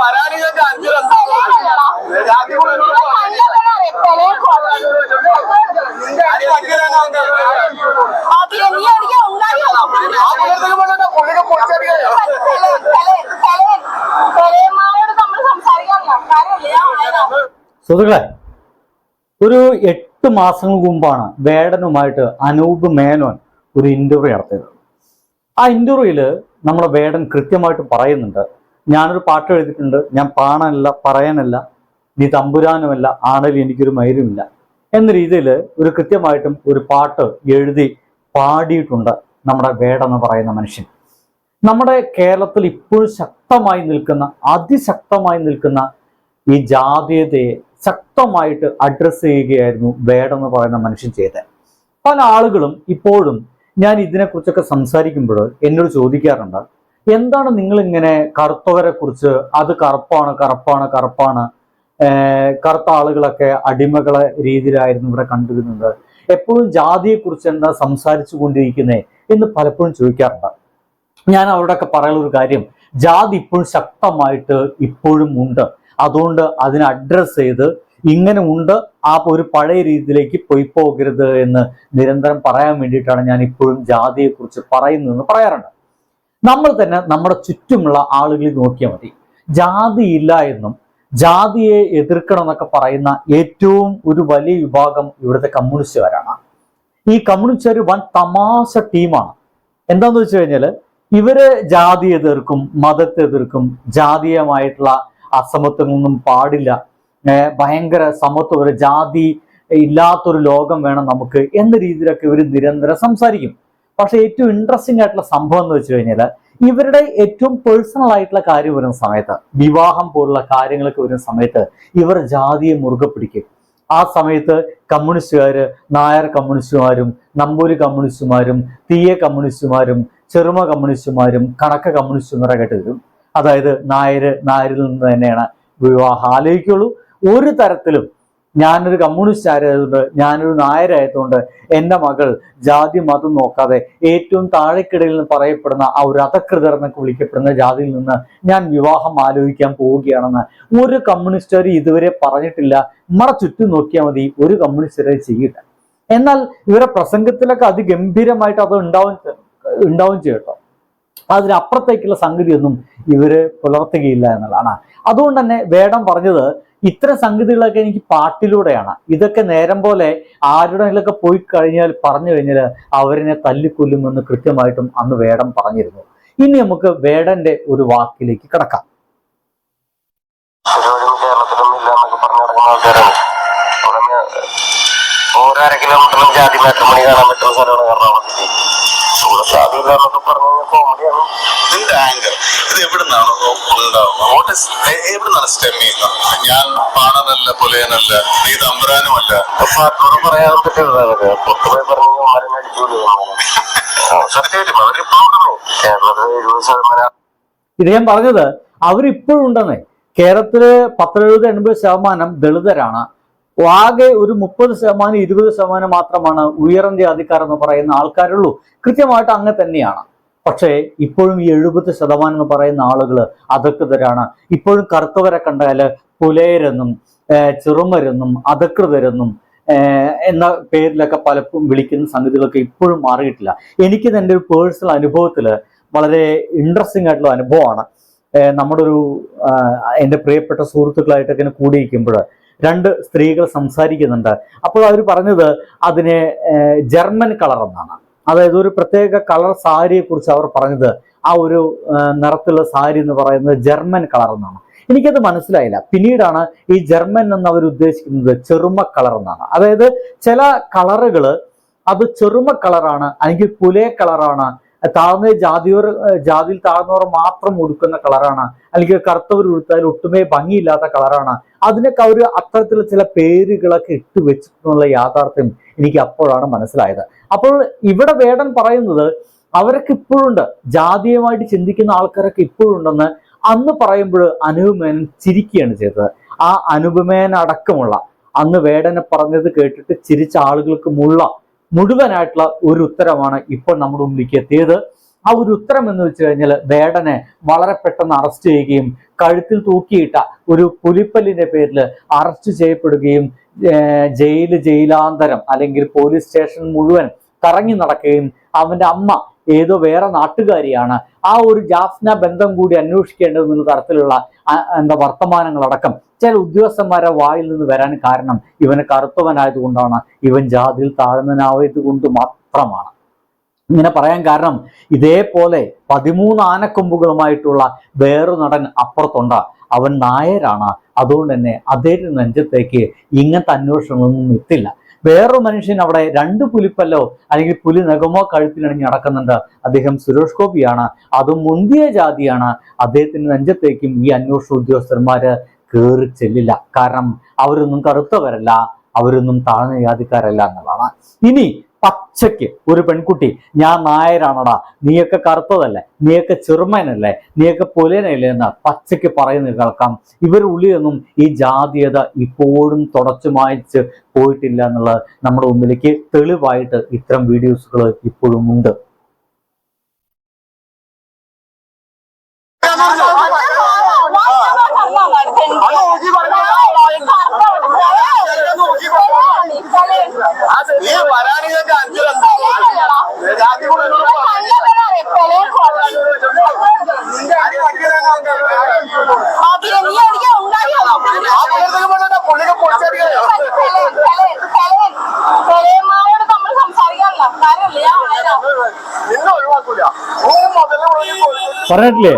വരാനിതൊക്കെ അഞ്ചു രാത്രി സുഹൃത്തുക്കളെ മാസങ്ങൾക്ക് മുമ്പാണ് വേടനുമായിട്ട് അനൂപ് മേനോൻ ഒരു ഇന്റർവ്യൂ നടത്തിയത്. ആ ഇന്റർവ്യൂവിൽ നമ്മളെ വേടൻ കൃത്യമായിട്ട് പറയുന്നുണ്ട്. ഞാനൊരു പാട്ട് എഴുതിയിട്ടുണ്ട്. ഞാൻ പാണല്ല പറയാനല്ല നീ തമ്പുരാനുമല്ല ആണെങ്കിൽ എനിക്കൊരു മൈരുമില്ല എന്ന രീതിയിൽ ഒരു കൃത്യമായിട്ടും ഒരു പാട്ട് എഴുതി പാടിയിട്ടുണ്ട് നമ്മുടെ വേടെന്ന് പറയുന്ന മനുഷ്യൻ. നമ്മുടെ കേരളത്തിൽ ഇപ്പോഴും ശക്തമായി നിൽക്കുന്ന അതിശക്തമായി നിൽക്കുന്ന ഈ ജാതീയതയെ ശക്തമായിട്ട് അഡ്രസ്സ് ചെയ്യുകയായിരുന്നു വേടെന്ന് പറയുന്ന മനുഷ്യൻ ചെയ്തത്. പല ആളുകളും ഇപ്പോഴും ഞാൻ ഇതിനെക്കുറിച്ചൊക്കെ സംസാരിക്കുമ്പോൾ എന്നോട് ചോദിക്കാറുണ്ട് എന്താണ് നിങ്ങൾ ഇങ്ങനെ കറുത്തവരെ കുറിച്ച് അത് കറുപ്പാണ് കറുപ്പാണ് കറുപ്പാണ് കറുത്ത ആളുകളൊക്കെ അടിമകളെ രീതിയിലായിരുന്നു ഇവിടെ കണ്ടിരുന്നത് എപ്പോഴും ജാതിയെക്കുറിച്ച് എന്താ സംസാരിച്ചു കൊണ്ടിരിക്കുന്നത് എന്ന് പലപ്പോഴും ചോദിക്കാറുണ്ട്. ഞാൻ അവരോടൊക്കെ പറയാനുള്ള ഒരു കാര്യം ജാതി ഇപ്പോഴും ശക്തമായിട്ട് ഇപ്പോഴും ഉണ്ട്. അതുകൊണ്ട് അതിനെ അഡ്രസ്സ് ചെയ്ത് ഇങ്ങനെ ഉണ്ട് ആ ഒരു പഴയ രീതിയിലേക്ക് പോയി പോകരുത് എന്ന് നിരന്തരം പറയാൻ വേണ്ടിയിട്ടാണ് ഞാൻ ഇപ്പോഴും ജാതിയെക്കുറിച്ച് പറയുന്നതെന്ന് പറയാറുണ്ട്. നമ്മൾ തന്നെ നമ്മുടെ ചുറ്റുമുള്ള ആളുകളിൽ നോക്കിയാൽ മതി. ജാതിയില്ല എന്നും ജാതിയെ എതിർക്കണം എന്നൊക്കെ പറയുന്ന ഏറ്റവും ഒരു വലിയ വിഭാഗം ഇവിടുത്തെ കമ്മ്യൂണിസ്റ്റുകാരാണ്. ഈ കമ്മ്യൂണിസ്റ്റുകാർ വൻ തമാശ ടീമാണ്. എന്താന്ന് വെച്ച് കഴിഞ്ഞാൽ ഇവരെ ജാതി എതിർക്കും മതത്തെ എതിർക്കും ജാതീയമായിട്ടുള്ള അസമത്വങ്ങളൊന്നും പാടില്ല. ഭയങ്കര സമത്വം ഒരു ജാതി ഇല്ലാത്തൊരു ലോകം വേണം നമുക്ക് എന്ന രീതിയിലൊക്കെ ഇവർ നിരന്തരം സംസാരിക്കും. പക്ഷെ ഏറ്റവും ഇൻട്രസ്റ്റിംഗ് ആയിട്ടുള്ള സംഭവം എന്ന് വെച്ച് കഴിഞ്ഞാൽ ഇവരുടെ ഏറ്റവും പേഴ്സണൽ ആയിട്ടുള്ള കാര്യം വരുന്ന സമയത്ത് വിവാഹം പോലുള്ള കാര്യങ്ങളൊക്കെ വരുന്ന സമയത്ത് ഇവർ ജാതിയെ മുറുകെ പിടിക്കും. ആ സമയത്ത് കമ്മ്യൂണിസ്റ്റുകാര് നായർ കമ്മ്യൂണിസ്റ്റുമാരും നമ്പൂരി കമ്മ്യൂണിസ്റ്റുമാരും തീയ കമ്മ്യൂണിസ്റ്റുമാരും ചെറുമ കമ്മ്യൂണിസ്റ്റുമാരും കണക്ക കമ്മ്യൂണിസ്റ്റുമാരൊക്കെ ആയിട്ട് വരും. അതായത് നായര് നായരിൽ നിന്ന് തന്നെയാണ് വിവാഹം. ആലോചിക്കുള്ളൂ. ഒരു തരത്തിലും ഞാനൊരു കമ്മ്യൂണിസ്റ്റ് ആയതുകൊണ്ട് ഞാനൊരു നായരായതുകൊണ്ട് എന്റെ മകൾ ജാതി മതം നോക്കാതെ ഏറ്റവും താഴെക്കിടയിൽ നിന്ന് പറയപ്പെടുന്ന ആ ഒരു അധകൃതർ എന്നൊക്കെ വിളിക്കപ്പെടുന്ന ജാതിയിൽ നിന്ന് ഞാൻ വിവാഹം ആലോചിക്കാൻ പോവുകയാണെന്ന് ഒരു കമ്മ്യൂണിസ്റ്റുകാർ ഇതുവരെ പറഞ്ഞിട്ടില്ല. മറ ചുറ്റും നോക്കിയാൽ മതി ഒരു കമ്മ്യൂണിസ്റ്റുകാരെ ചെയ്യട്ടെ എന്നാൽ ഇവരെ പ്രസംഗത്തിലൊക്കെ അതിഗംഭീരമായിട്ട് അത് ഉണ്ടാവും ഉണ്ടാവും ചെയ്യട്ടോ അതിനപ്പുറത്തേക്കുള്ള സംഗതിയൊന്നും ഇവർ പുലർത്തുകയില്ല എന്നുള്ളതാണ്. അതുകൊണ്ട് തന്നെ വേടം പറഞ്ഞത് ഇത്തരം സംഗതികളൊക്കെ എനിക്ക് പാട്ടിലൂടെയാണ്. ഇതൊക്കെ നേരം പോലെ ആരുടെയൊക്കെ പോയി കഴിഞ്ഞാൽ പറഞ്ഞു കഴിഞ്ഞാൽ അവരിനെ തല്ലിക്കൊല്ലുമെന്ന് കൃത്യമായിട്ടും അന്ന് വേടം പറഞ്ഞിരുന്നു. ഇനി നമുക്ക് വേടന്റെ ഒരു വാക്കിലേക്ക് കിടക്കാം. ഓരോ കിലോമീറ്ററിലും ജാതി മാറ്റം മണി കാണാൻ പറ്റുന്ന സ്ഥലമാണ് എറണാകുളത്ത് ഇത് ഞാൻ ഇദ്ദേഹം പറഞ്ഞത് അവരിപ്പോഴുണ്ടെന്നേ കേരളത്തിൽ പത്തെഴുപത് എൺപത് ശതമാനം ദളിതരാണ്. ആകെ ഒരു മുപ്പത് ശതമാനം ഇരുപത് ശതമാനം മാത്രമാണ് ഉയർന്ന അധികാർ എന്ന് പറയുന്ന ആൾക്കാരുള്ളൂ. കൃത്യമായിട്ട് അങ്ങനെ തന്നെയാണ്. പക്ഷേ ഇപ്പോഴും ഈ എഴുപത് ശതമാനം എന്ന് പറയുന്ന ആളുകൾ അധകൃതരാണ്. ഇപ്പോഴും കറുത്തവരെ കണ്ടാൽ പുലയരെന്നും ചെറുമരെന്നും അധകൃതരെന്നും എന്ന പേരിലൊക്കെ പലപ്പോഴും വിളിക്കുന്ന സംഗതികളൊക്കെ ഇപ്പോഴും മാറിയിട്ടില്ല. എനിക്ക് എന്റെ ഒരു പേഴ്സണൽ അനുഭവത്തിൽ വളരെ ഇൻട്രസ്റ്റിംഗ് ആയിട്ടുള്ള അനുഭവമാണ്. നമ്മുടെ ഒരു എന്റെ പ്രിയപ്പെട്ട സുഹൃത്തുക്കളായിട്ടൊക്കെ കൂടിയിരിക്കുമ്പോൾ രണ്ട് സ്ത്രീകൾ സംസാരിക്കുന്നുണ്ട്. അപ്പോൾ അവർ പറഞ്ഞത് അതിനെ ജർമ്മൻ കളർ എന്നാണ്. അതായത് ഒരു പ്രത്യേക കളർ സാരിയെ കുറിച്ച് അവർ പറഞ്ഞത്. ആ ഒരു നിറത്തിലുള്ള സാരി എന്ന് പറയുന്നത് ജർമ്മൻ കളർ എന്നാണ്. എനിക്കത് മനസ്സിലായില്ല. പിന്നീടാണ് ഈ ജർമ്മൻ എന്ന് അവർ ഉദ്ദേശിക്കുന്നത് ചെറുമ കളർ എന്നാണ്. അതായത് ചില കളറുകൾ അത് ചെറുമ കളറാണ് അല്ലെങ്കിൽ പുലേ കളറാണ് താഴ്ന്ന ജാതിയോർ ജാതിയിൽ താഴ്ന്നവർ മാത്രം ഉടുക്കുന്ന കളറാണ്. അല്ലെങ്കിൽ കറുത്തവർ ഉടുത്താൽ ഒട്ടുമേ ഭംഗിയില്ലാത്ത കളറാണ്. അതിനൊക്കെ അവർ അത്തരത്തിലുള്ള ചില പേരുകളൊക്കെ ഇട്ട് വെച്ചിട്ടുള്ള യാഥാർത്ഥ്യം എനിക്ക് അപ്പോഴാണ് മനസ്സിലായത്. അപ്പോൾ ഇവിടെ വേടൻ പറയുന്നത് അവരൊക്കെ ഇപ്പോഴുണ്ട്. ജാതീയമായിട്ട് ചിന്തിക്കുന്ന ആൾക്കാരൊക്കെ ഇപ്പോഴുണ്ടെന്ന് അന്ന് പറയുമ്പോൾ അനുപമേനൻ ചിരിക്കുകയാണ് ചെയ്തത്. ആ അനുപമേനടക്കമുള്ള അന്ന് വേടനെ പറഞ്ഞത് കേട്ടിട്ട് ചിരിച്ച ആളുകൾക്ക് മുള്ള മുഴുവനായിട്ടുള്ള ഒരു ഉത്തരമാണ് ഇപ്പോൾ നമ്മുടെ മുമ്പിലേക്ക് എത്തിയത്. ആ ഒരു ഉത്തരം എന്ന് വെച്ച് കഴിഞ്ഞാൽ വേടനെ വളരെ പെട്ടെന്ന് അറസ്റ്റ് ചെയ്യുകയും കഴുത്തിൽ തൂക്കിയിട്ട ഒരു പുലിപ്പല്ലിന്റെ പേരിൽ അറസ്റ്റ് ചെയ്യപ്പെടുകയും ജയിൽ ജയിൽ ജയിലാന്തരം അല്ലെങ്കിൽ പോലീസ് സ്റ്റേഷൻ മുഴുവൻ കറങ്ങി നടക്കുകയും അവന്റെ അമ്മ ഏതോ വേറെ നാട്ടുകാരിയാണ്. ആ ഒരു ജാഫ്ന ബന്ധം കൂടി അന്വേഷിക്കേണ്ടതെന്നുള്ള തരത്തിലുള്ള എന്താ വർത്തമാനങ്ങളടക്കം ചില ഉദ്യോഗസ്ഥന്മാരെ വായിൽ നിന്ന് വരാൻ കാരണം ഇവന് കറുത്തവനായതുകൊണ്ടാണ് ഇവൻ ജാതിയിൽ താഴ്ന്നനായത് കൊണ്ട് മാത്രമാണ്. ഇങ്ങനെ പറയാൻ കാരണം ഇതേപോലെ പതിമൂന്ന് ആനക്കൊമ്പുകളുമായിട്ടുള്ള വേറൊരു നടൻ അപ്പുറത്തുണ്ട്. അവൻ നായരാണ്. അതുകൊണ്ട് തന്നെ അദ്ദേഹത്തിന്റെ നെഞ്ചത്തേക്ക് ഇങ്ങനത്തെ അന്വേഷണങ്ങളൊന്നും എത്തില്ല. വേറൊരു മനുഷ്യൻ അവിടെ രണ്ട് പുലിപ്പല്ലോ അല്ലെങ്കിൽ പുലി നഖമോ കഴുത്തിലണിഞ്ഞ് നടക്കുന്നുണ്ട്. അദ്ദേഹം സുരേഷ് ഗോപിയാണ്. അതും മുന്തിയ ജാതിയാണ്. അദ്ദേഹത്തിന്റെ നെഞ്ചത്തേക്കും ഈ അന്വേഷണ ഉദ്യോഗസ്ഥന്മാര് കയറി ചെല്ലില്ല. കാരണം അവരൊന്നും കറുത്തവരല്ല അവരൊന്നും താഴ്ന്ന ജാതിക്കാരല്ല എന്നുള്ളതാണ്. ഇനി പച്ചയ്ക്ക് ഒരു പെൺകുട്ടി ഞാൻ നായരാണടാ നീയൊക്കെ കറുത്തതല്ലേ നീയൊക്കെ ചെറുമേനല്ലേ നീയൊക്കെ പുലനല്ലേ എന്ന് പച്ചയ്ക്ക് പറയുന്നത് കേൾക്കാം. ഇവരുടെ ഉള്ളിലൊന്നും ഈ ജാതീയത ഇപ്പോഴും തുടച്ചു മായച്ച് പോയിട്ടില്ല എന്നുള്ളത് നമ്മുടെ മുമ്പിലേക്ക് തെളിവായിട്ട് ഇത്തരം വീഡിയോസുകൾ ഇപ്പോഴും ഉണ്ട് നീ വരാനിതൊക്കെ അഞ്ചിലെന്താ ജാതി കൂടെ ആ പുള്ളിയൊക്കെ പറഞ്ഞാ പുള്ളിയൊക്കെ പൊളിച്ചടിക്കലോ നിന്നെ ഒഴിവാക്കൂല നീ മുതലേ പറഞ്ഞിട്ടില്ലേ?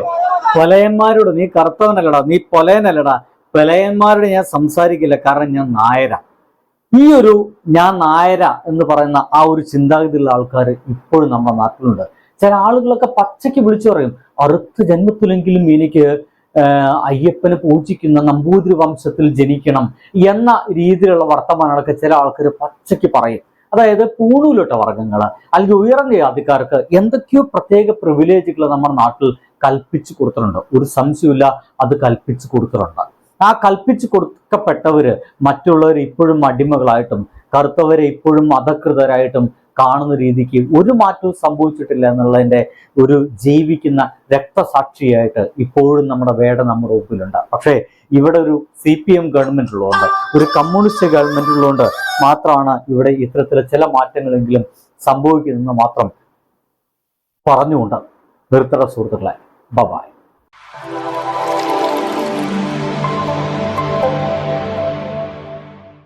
പൊലയന്മാരോട് നീ കറുത്തവനല്ലടാ നീ പൊലയനല്ലടാ പൊലയന്മാരോട് ഞാൻ സംസാരിക്കില്ല കാരണം ഞാൻ നായര. ഈ ഒരു ഞാൻ നായര എന്ന് പറയുന്ന ആ ഒരു ചിന്താഗതിയുള്ള ആൾക്കാർ ഇപ്പോഴും നമ്മുടെ നാട്ടിലുണ്ട്. ചില ആളുകളൊക്കെ പച്ചയ്ക്ക് വിളിച്ചു പറയും അറുത്ത് ജന്മത്തിലെങ്കിലും എനിക്ക് അയ്യപ്പനെ പൂജിക്കുന്ന നമ്പൂതിരി വംശത്തിൽ ജനിക്കണം എന്ന രീതിയിലുള്ള വർത്തമാനങ്ങളൊക്കെ ചില ആൾക്കാർ പച്ചയ്ക്ക് പറയും. അതായത് പൂണൂലിട്ട വർഗങ്ങൾ അല്ലെങ്കിൽ ഉയർന്ന ജാതിക്കാർക്ക് എന്തൊക്കെയോ പ്രത്യേക പ്രിവിലേജുകൾ നമ്മുടെ നാട്ടിൽ കൽപ്പിച്ചു കൊടുത്തിട്ടുണ്ട്. ഒരു സംശയമില്ല അത് കൽപ്പിച്ചു കൊടുത്തിട്ടുണ്ട്. ആ കൽപ്പിച്ചു കൊടുക്കപ്പെട്ടവര് മറ്റുള്ളവർ ഇപ്പോഴും അടിമകളായിട്ടും കറുത്തവരെ ഇപ്പോഴും അധകൃതരായിട്ടും കാണുന്ന രീതിക്ക് ഒരു മാറ്റവും സംഭവിച്ചിട്ടില്ല എന്നുള്ളതിന്റെ ഒരു ജീവിക്കുന്ന രക്തസാക്ഷിയായിട്ട് ഇപ്പോഴും നമ്മുടെ വേട നമ്മുടെ മുമ്പിലുണ്ട്. പക്ഷേ ഇവിടെ ഒരു സി പി എം ഗവൺമെന്റ് ഉള്ളതുകൊണ്ട് ഒരു കമ്മ്യൂണിസ്റ്റ് ഗവൺമെന്റ് ഉള്ളതുകൊണ്ട് മാത്രമാണ് ഇവിടെ ഇത്തരത്തിലെ ചില മാറ്റങ്ങളെങ്കിലും സംഭവിക്കുന്നതെന്ന് മാത്രം പറഞ്ഞുകൊണ്ട് നിർത്തട സുഹൃത്തുക്കളെ ബബായ്